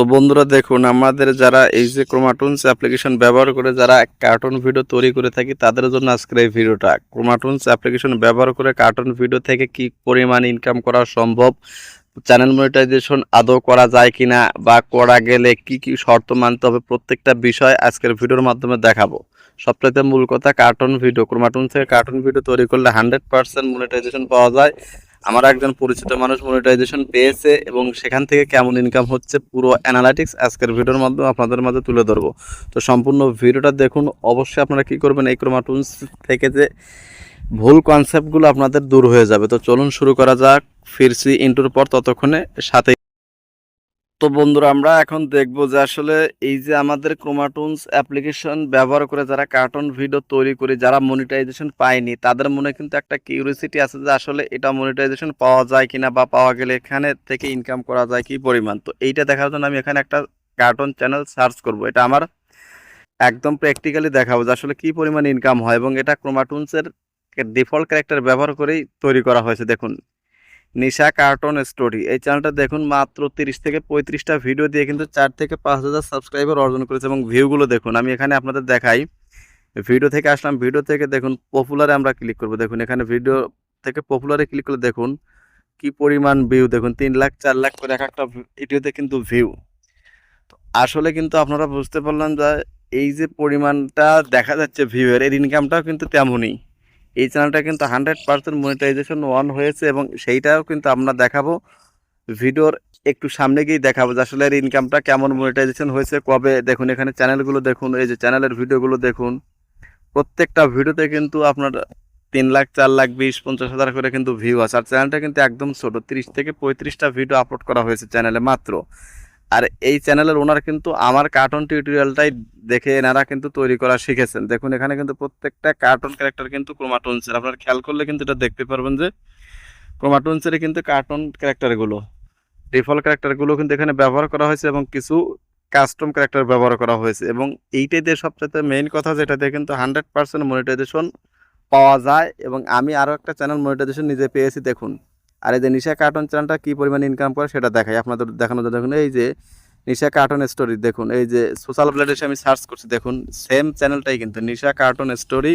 তো বন্ধুরা দেখুন, আমাদের যারা এই যে ক্রোমাটুনস অ্যাপ্লিকেশন ব্যবহার করে যারা কার্টুন ভিডিও তৈরি করে থাকি, তাদের জন্য আজকের এই ভিডিওটা ক্রোমাটুনস অ্যাপ্লিকেশন ব্যবহার করে কার্টুন ভিডিও থেকে কি পরিমাণ ইনকাম করা সম্ভব? চ্যানেল মনিটাইজেশন আদৌ করা যায় কিনা বা করা গেলে কি কি শর্ত মানতে হবে, প্রত্যেকটা বিষয় আজকের ভিডিওর মাধ্যমে দেখাবো। সবচাইতে মূল কথা কার্টুন ভিডিও ক্রোমাটুন থেকে কার্টুন ভিডিও তৈরি করলে হান্ড্রেড পার্সেন্ট মনিটাইজেশন পাওয়া যায়। আমার একজন পরিচিত মানুষ মনিটাইজেশন পেয়েছে এবং সেখান থেকে কেমন ইনকাম হচ্ছে পুরো অ্যানালাইটিক্স আজকের ভিডিওর মাধ্যমে আপনাদের মাঝে তুলে ধরবো। তো সম্পূর্ণ ভিডিওটা দেখুন, অবশ্যই আপনারা কি করবেন, এই ক্রোমাটুন্স থেকে যে ভুল কনসেপ্টগুলো আপনাদের দূর হয়ে যাবে। তো চলুন শুরু করা যাক, ফিরছি ইন্টুর পর, ততক্ষণে সাথে তো বন্ধুরা, আমরা এখন দেখব যে আসলে এই যে আমাদের ক্রোমাটুনস অ্যাপ্লিকেশন ব্যবহার করে যারা কার্টুন ভিডিও তৈরি করে, যারা মনিটাইজেশন পায়নি, তাদের মনে কিন্তু একটা কিউরিয়াসিটি আছে যে আসলে এটা মনিটাইজেশন পাওয়া যায় কিনা বা পাওয়া গেলে এখানে থেকে ইনকাম করা যায় কি পরিমাণ। তো এইটা দেখার জন্য আমি এখানে একটা কার্টুন চ্যানেল সার্চ করব। এটা আমার একদম প্র্যাকটিক্যালি দেখাবো যে আসলে কি পরিমাণ ইনকাম হয় এবং এটা ক্রোমাটুনসের ডিফল্ট ক্যারেক্টার ব্যবহার করেই তৈরি করা হয়েছে। দেখুন নিশা কার্টুন স্টোরি। এই চ্যানেলটা দেখুন মাত্র তিরিশ থেকে পঁয়ত্রিশটা ভিডিও দিয়ে কিন্তু চার থেকে পাঁচ হাজার সাবস্ক্রাইবার অর্জন করেছে এবং ভিউগুলো দেখুন। আমি এখানে আপনাদের দেখাই। ভিডিও থেকে আসলাম। ভিডিও থেকে দেখুন পপুলারে আমরা ক্লিক করব। দেখুন, এখানে ভিডিও থেকে পপুলারে ক্লিক করে দেখুন কি পরিমাণ ভিউ দেখুন, তিন লাখ, চার লাখ করে এক একটা ভিডিওতে কিন্তু ভিউ তো আসলে কিন্তু আপনারা বুঝতে পারলেন যে এই যে পরিমাণটা দেখা যাচ্ছে ভিউয়ের এর ইনকামটাও কিন্তু তেমনই। এই চ্যানেলটা কিন্তু হান্ড্রেড পার্সেন্ট মনিটাইজেশন অন হয়েছে এবং সেইটাও কিন্তু আমরা দেখাবো। ভিডিওর একটু সামনে গিয়ে দেখাবো যে আসলে এর ইনকামটা কেমন মনিটাইজেশন হয়েছে, কবে। দেখুন, এখানে চ্যানেলগুলো দেখুন, এই যে চ্যানেলের ভিডিওগুলো দেখুন। প্রত্যেকটা ভিডিওতে কিন্তু আপনার তিন লাখ, চার লাখ, বিশ, পঞ্চাশ হাজার করে কিন্তু ভিউ আছে। আর চ্যানেলটা কিন্তু একদম ছোটো, তিরিশ থেকে পঁয়ত্রিশটা ভিডিও আপলোড করা হয়েছে চ্যানেলে মাত্র। আর এই চ্যানেলের ওনার কিন্তু আমার কার্টুন টিউটোরিয়ালটাই দেখে এনারা কিন্তু তৈরি করা শিখেছেন। দেখুন, এখানে কিন্তু প্রত্যেকটা কার্টুন ক্যারেক্টার কিন্তু ক্রোমাটুনসের আপনারা খেয়াল করলে কিন্তু এটা দেখতে পারবেন যে ক্রোমাটুনসের কিন্তু কার্টুন ক্যারেক্টারগুলো ডিফল্ট ক্যারেক্টারগুলো কিন্তু এখানে ব্যবহার করা হয়েছে এবং কিছু কাস্টম ক্যারেক্টার ব্যবহার করা হয়েছে। এবং এইটাই দিয়ে সবচেয়ে মেইন কথা যেটা দিয়ে কিন্তু হান্ড্রেড পার্সেন্ট মনিটাইজেশন পাওয়া যায়। এবং আমি আরও একটা চ্যানেল মনিটাইজেশন নিজে পেয়েছি, দেখুন। আর এই যে নিশা কার্টুন চ্যানেলটা কী পরিমাণ ইনকাম করে সেটা দেখাই। আপনাদের দেখানো দেখুন, এই যে নিশা কার্টুন স্টোরি দেখুন, এই যে সোশ্যাল প্ল্যাটে আমি সার্চ করছি, দেখুন সেম চ্যানেলটাই কিন্তু, নিশা কার্টুন স্টোরি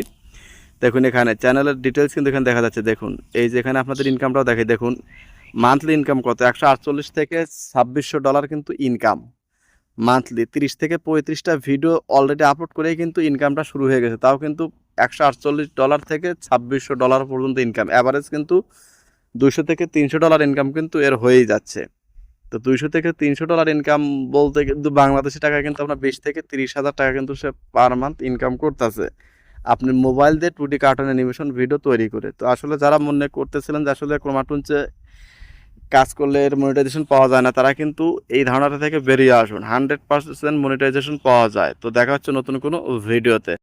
দেখুন এখানে চ্যানেলের ডিটেলস কিন্তু এখানে দেখা যাচ্ছে, দেখুন, এই যে এখানে আপনাদের ইনকামটাও দেখে দেখুন মান্থলি ইনকাম কত, একশো আটচল্লিশ থেকে ছাব্বিশশো ডলার কিন্তু ইনকাম মান্থলি তিরিশ থেকে পঁয়ত্রিশটা ভিডিও অলরেডি আপলোড করেই কিন্তু ইনকামটা শুরু হয়ে গেছে, তাও কিন্তু একশো আটচল্লিশ ডলার থেকে ছাব্বিশশো ডলার পর্যন্ত ইনকাম অ্যাভারেজ কিন্তু দুশো থেকে তিনশো ডলার ইনকাম কিন্তু এর হয়েই যাচ্ছে। তো দুইশো থেকে তিনশো ডলার ইনকাম বলতে কিন্তু বাংলাদেশি টাকা কিন্তু আপনার বিশ থেকে তিরিশ হাজার টাকা কিন্তু সে পার মান্থ ইনকাম করতেছে। আপনি মোবাইল দিয়ে two D cartoon animation video তৈরি করে। তো আসলে যারা মনে করতেছিলেন যে আসলে ক্রোমাটুনচে কাজ করলে এর মনিটাইজেশন পাওয়া যায় না, তারা কিন্তু এই ধারণাটা থেকে বেরিয়ে আসুন। হান্ড্রেড পার্সেন্ট মনিটাইজেশন পাওয়া যায়। তো দেখা হচ্ছে নতুন কোনো ভিডিওতে